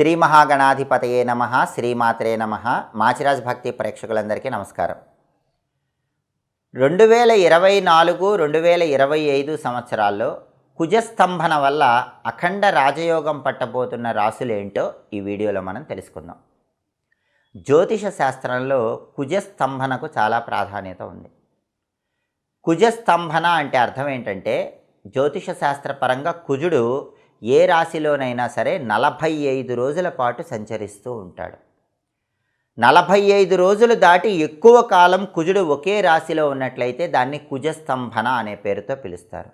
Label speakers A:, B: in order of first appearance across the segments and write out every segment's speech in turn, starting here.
A: శ్రీ మహాగణాధిపతయే నమ శ్రీమాత్రే నమ. మాచిరాజ్ భక్తి ప్రేక్షకులందరికీ నమస్కారం. రెండు వేల ఇరవై నాలుగు రెండు వేల ఇరవై ఐదు సంవత్సరాల్లో కుజస్తంభన వల్ల అఖండ రాజయోగం పట్టబోతున్న రాసులేంటో ఈ వీడియోలో మనం తెలుసుకుందాం. జ్యోతిష శాస్త్రంలో కుజస్తంభనకు చాలా ప్రాధాన్యత ఉంది. కుజస్తంభన అంటే అర్థం ఏంటంటే జ్యోతిష శాస్త్రపరంగా కుజుడు ఏ రాశిలోనైనా సరే నలభై ఐదు రోజుల పాటు సంచరిస్తూ ఉంటాడు. నలభై ఐదు రోజులు దాటి ఎక్కువ కాలం కుజుడు ఒకే రాశిలో ఉన్నట్లయితే దాన్ని కుజస్తంభన అనే పేరుతో పిలుస్తారు.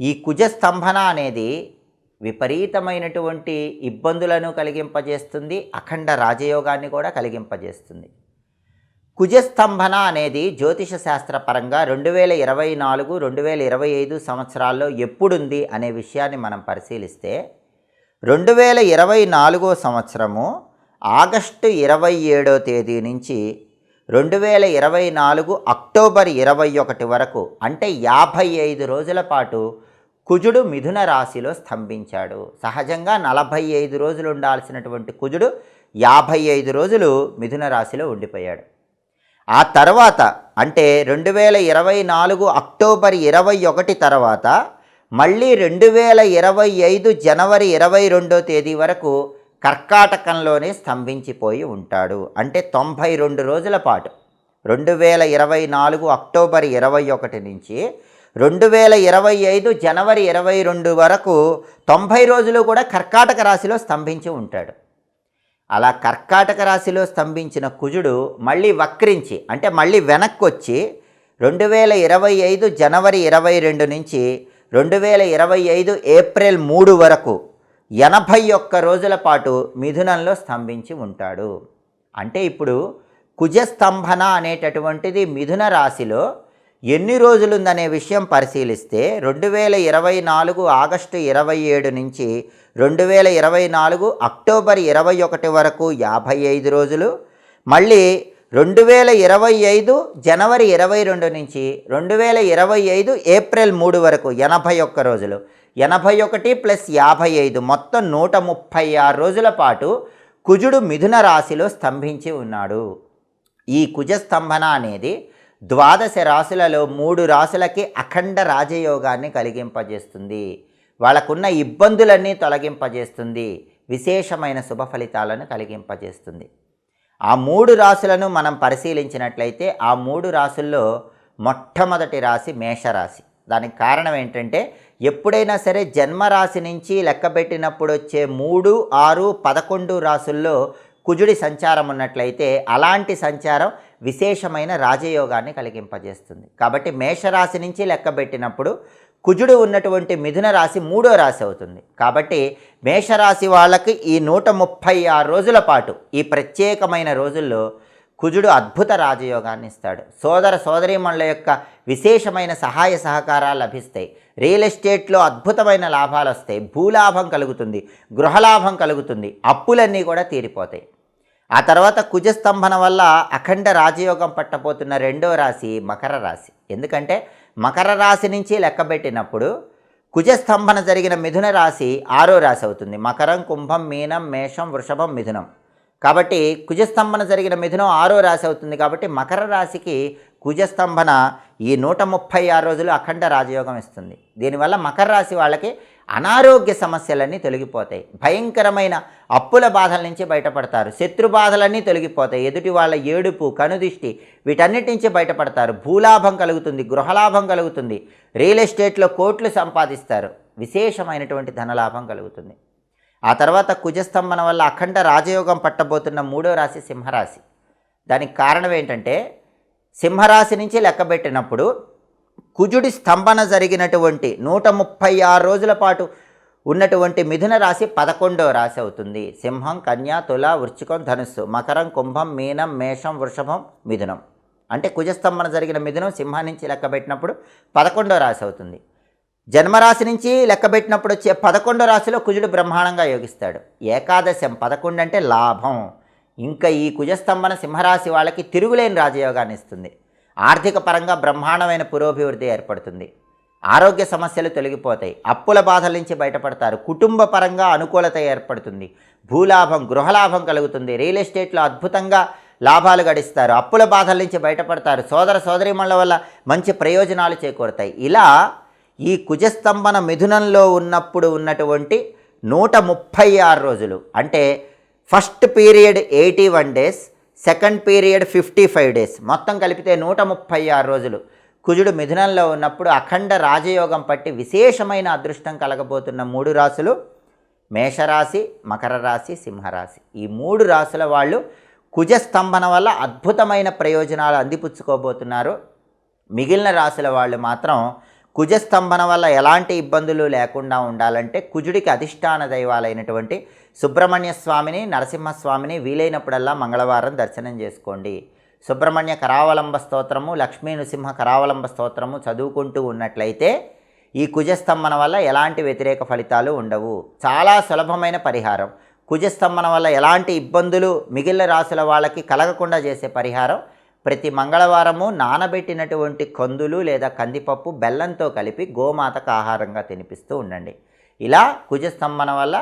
A: ఈ కుజస్తంభన అనేది విపరీతమైనటువంటి ఇబ్బందులను కలిగింపజేస్తుంది అఖండ రాజయోగాన్ని కూడా కలిగింపజేస్తుంది. కుజస్తంభన అనేది జ్యోతిష శాస్త్ర పరంగా రెండు వేల ఇరవై నాలుగు రెండు వేల ఇరవై ఐదు సంవత్సరాల్లో ఎప్పుడుంది అనే విషయాన్ని మనం పరిశీలిస్తే రెండు వేల ఇరవై నాలుగో సంవత్సరము ఆగస్టు ఇరవై ఏడో తేదీ నుంచి రెండు వేల ఇరవై నాలుగు అక్టోబర్ ఇరవై ఒకటి వరకు అంటే యాభై ఐదు రోజుల పాటు కుజుడు మిథున రాశిలో స్తంభించాడు. సహజంగా నలభై ఐదు రోజులు ఉండాల్సినటువంటి కుజుడు యాభై ఐదు రోజులు మిథున రాశిలో ఉండిపోయాడు. ఆ తర్వాత అంటే రెండు వేల ఇరవై నాలుగు అక్టోబర్ ఇరవై ఒకటి తర్వాత మళ్ళీ రెండు వేల ఇరవై ఐదు జనవరి ఇరవై రెండో తేదీ వరకు కర్కాటకంలోనే స్తంభించిపోయి ఉంటాడు. అంటే తొంభై రెండు రోజుల పాటు. రెండు వేల ఇరవై నాలుగు అక్టోబర్ ఇరవై ఒకటి నుంచి రెండు వేల ఇరవై ఐదు జనవరి ఇరవై రెండు వరకు తొంభై రోజులు కూడా కర్కాటక రాశిలో స్తంభించి ఉంటాడు. అలా కర్కాటక రాశిలో స్తంభించిన కుజుడు మళ్ళీ వక్రించి అంటే మళ్ళీ వెనక్కి వచ్చి రెండు వేల ఇరవై ఐదు జనవరి ఇరవై రెండు నుంచి రెండు వేల ఇరవై ఐదు ఏప్రిల్ మూడు వరకు ఎనభై ఒక్క రోజుల పాటు మిథునంలో స్తంభించి ఉంటాడు. అంటే ఇప్పుడు కుజస్తంభన అనేటటువంటిది మిథున రాశిలో ఎన్ని రోజులుందనే విషయం పరిశీలిస్తే రెండు వేల ఇరవై నాలుగు ఆగస్టు ఇరవై ఏడు నుంచి రెండు వేల ఇరవై నాలుగు అక్టోబర్ ఇరవై ఒకటి వరకు యాభై ఐదు రోజులు మళ్ళీ రెండు వేల ఇరవై ఐదు జనవరి ఇరవై రెండు నుంచి రెండు వేల ఇరవై ఐదు ఏప్రిల్ మూడు వరకు ఎనభై ఒక్క రోజులు. ఎనభై ఒకటి ప్లస్ యాభై ఐదు మొత్తం నూట ముప్పై ఆరు రోజుల పాటు కుజుడు మిథున రాశిలో స్తంభించి ఉన్నాడు. ఈ కుజస్తంభన అనేది ద్వాదశ రాశులలో మూడు రాశులకి అఖండ రాజయోగాన్ని కలిగింపజేస్తుంది. వాళ్ళకున్న ఇబ్బందులన్నీ తొలగింపజేస్తుంది. విశేషమైన శుభ ఫలితాలను కలిగింపజేస్తుంది. ఆ మూడు రాశులను మనం పరిశీలించినట్లయితే ఆ మూడు రాశుల్లో మొట్టమొదటి రాశి మేషరాశి. దానికి కారణం ఏంటంటే ఎప్పుడైనా సరే జన్మరాశి నుంచి లెక్కబెట్టినప్పుడు వచ్చే మూడు ఆరు పదకొండు రాసుల్లో కుజుడి సంచారం ఉన్నట్లయితే అలాంటి సంచారం విశేషమైన రాజయోగాన్ని కలిగింపజేస్తుంది. కాబట్టి మేషరాశి నుంచి లెక్కబెట్టినప్పుడు కుజుడు ఉన్నటువంటి మిథున రాశి మూడో రాశి అవుతుంది. కాబట్టి మేషరాశి వాళ్ళకి ఈ నూట ముప్పై ఆరు రోజుల పాటు ఈ ప్రత్యేకమైన రోజుల్లో కుజుడు అద్భుత రాజయోగాన్ని ఇస్తాడు. సోదర సోదరీమణుల యొక్క విశేషమైన సహాయ సహకారాలు లభిస్తాయి. రియల్ ఎస్టేట్లో అద్భుతమైన లాభాలు వస్తాయి. భూలాభం కలుగుతుంది. గృహలాభం కలుగుతుంది. అప్పులన్నీ కూడా తీరిపోతాయి. ఆ తర్వాత కుజస్తంభన వల్ల అఖండ రాజయోగం పట్టబోతున్న రెండో రాశి మకర రాశి. ఎందుకంటే మకర రాశి నుంచి లెక్కబెట్టినప్పుడు కుజస్తంభన జరిగిన మిథున రాశి ఆరో రాశి అవుతుంది. మకరం కుంభం మీనం మేషం వృషభం మిథునం. కాబట్టి కుజస్తంభన జరిగిన మిథునం ఆరో రాశి అవుతుంది కాబట్టి మకర రాశికి కుజస్తంభన ఈ నూట ముప్పై ఆరు రోజులు అఖండ రాజయోగం ఇస్తుంది. దీనివల్ల మకర రాశి వాళ్ళకి అనారోగ్య సమస్యలన్నీ తొలగిపోతాయి. భయంకరమైన అప్పుల బాధల నుంచి బయటపడతారు. శత్రు బాధలన్నీ తొలగిపోతాయి. ఎదుటి వాళ్ళ ఏడుపు కనుదిష్టి వీటన్నిటి నుంచి బయటపడతారు. భూలాభం కలుగుతుంది గృహలాభం కలుగుతుంది. రియల్ ఎస్టేట్లో కోట్లు సంపాదిస్తారు. విశేషమైనటువంటి ధనలాభం కలుగుతుంది. ఆ తర్వాత కుజస్తంభన వల్ల అఖండ రాజయోగం పట్టబోతున్న మూడో రాశి సింహరాశి. దానికి కారణం ఏంటంటే సింహరాశి నుంచి లెక్కబెట్టినప్పుడు కుజుడి స్తంభన జరిగినటువంటి నూట ముప్పై ఆరు రోజుల పాటు ఉన్నటువంటి మిథున రాశి పదకొండవ రాశి అవుతుంది. సింహం కన్యా తుల వృశ్చికం ధనుస్సు మకరం కుంభం మీనం మేషం వృషభం మిథునం. అంటే కుజస్తంభన జరిగిన మిథునం సింహం నుంచి లెక్కబెట్టినప్పుడు పదకొండవ రాశి అవుతుంది. జన్మరాశి నుంచి లెక్కబెట్టినప్పుడు వచ్చే పదకొండో రాశిలో కుజుడు బ్రహ్మాండంగా యోగిస్తాడు. ఏకాదశం పదకొండు అంటే లాభం. ఇంకా ఈ కుజస్తంభన సింహరాశి వాళ్ళకి తిరుగులేని రాజయోగాన్ని ఇస్తుంది. ఆర్థిక పరంగా బ్రహ్మాండమైన పురోభివృద్ధి ఏర్పడుతుంది. ఆరోగ్య సమస్యలు తొలగిపోతాయి. అప్పుల బాధల నుంచి బయటపడతారు. కుటుంబ పరంగా అనుకూలత ఏర్పడుతుంది. భూలాభం గృహలాభం కలుగుతుంది. రియల్ ఎస్టేట్లో అద్భుతంగా లాభాలు గడిస్తారు. అప్పుల బాధల నుంచి బయటపడతారు. సోదర సోదరిమణుల వల్ల మంచి ప్రయోజనాలు చేకూరుతాయి. ఇలా ఈ కుజస్తంభన మిథునంలో ఉన్నప్పుడు ఉన్నటువంటి నూట ముప్పై ఆరు రోజులు అంటే first period eighty one days second period fifty five days. మొత్తం కలిపితే నూట ముప్పై ఆరు రోజులు. కుజుడు మిథునంలో ఉన్నప్పుడు అఖండ రాజయోగం పట్టి విశేషమైన అదృష్టం కలగబోతున్న మూడు రాశులు మేషరాశి మకర రాశి సింహరాశి. ఈ మూడు రాశుల వాళ్ళు కుజస్తంభన వల్ల అద్భుతమైన ప్రయోజనాలు అందిపుచ్చుకోబోతున్నారు. మిగిలిన రాశుల వాళ్ళు మాత్రం కుజస్తంభన వల్ల ఎలాంటి ఇబ్బందులు లేకుండా ఉండాలంటే కుజుడికి అధిష్టాన దైవాలైనటువంటి సుబ్రహ్మణ్య స్వామిని నరసింహస్వామిని వీలైనప్పుడల్లా మంగళవారం దర్శనం చేసుకోండి. సుబ్రహ్మణ్య కరావలంబ స్తోత్రము లక్ష్మీ నృసింహ కరావలంబ స్తోత్రము చదువుకుంటూ ఉన్నట్లయితే ఈ కుజస్తంభన వల్ల ఎలాంటి వ్యతిరేక ఫలితాలు ఉండవు. చాలా సులభమైన పరిహారం. కుజస్తంభన వల్ల ఎలాంటి ఇబ్బందులు మిగిలిన రాసుల వాళ్ళకి కలగకుండా చేసే పరిహారం ప్రతి మంగళవారము నానబెట్టినటువంటి కందులు లేదా కందిపప్పు బెల్లంతో కలిపి గోమాతకు ఆహారంగా తినిపిస్తూ ఉండండి. ఇలా కుజస్తంభన వల్ల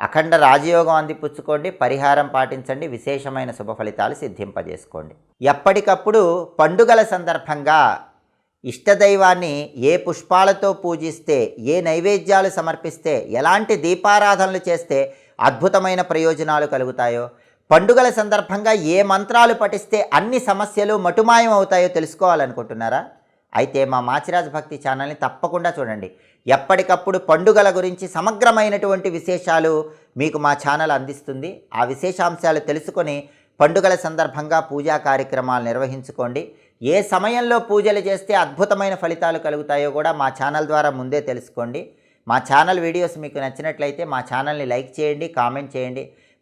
A: అఖండ రాజయోగం అందిపుచ్చుకోండి పరిహారం పాటించండి విశేషమైన శుభ ఫలితాలు సిద్ధింపజేసుకోండి. ఎప్పటికప్పుడు పండుగల సందర్భంగా ఇష్టదైవాన్ని ఏ పుష్పాలతో పూజిస్తే ఏ నైవేద్యాలు సమర్పిస్తే ఎలాంటి దీపారాధనలు చేస్తే అద్భుతమైన ప్రయోజనాలు కలుగుతాయో పండుగల సందర్భంగా ఏ మంత్రాలు పఠిస్తే అన్ని సమస్యలు మటుమాయం అవుతాయో తెలుసుకోవాలనుకుంటున్నారా? అయితే మా మాచిరాజ్ భక్తి ఛానల్ని తప్పకుండా చూడండి. ఎప్పటికప్పుడు పండుగల గురించి సమగ్రమైనటువంటి విశేషాలు మీకు మా ఛానల్ అందిస్తుంది. ఆ విశేషాంశాలు తెలుసుకొని పండుగల సందర్భంగా పూజా కార్యక్రమాలు నిర్వహించుకోండి. ఏ సమయంలో పూజలు చేస్తే అద్భుతమైన ఫలితాలు కలుగుతాయో కూడా మా ఛానల్ ద్వారా ముందే తెలుసుకోండి. మా ఛానల్ వీడియోస్ మీకు నచ్చినట్లయితే మా ఛానల్ని లైక్ చేయండి కామెంట్ చేయండి.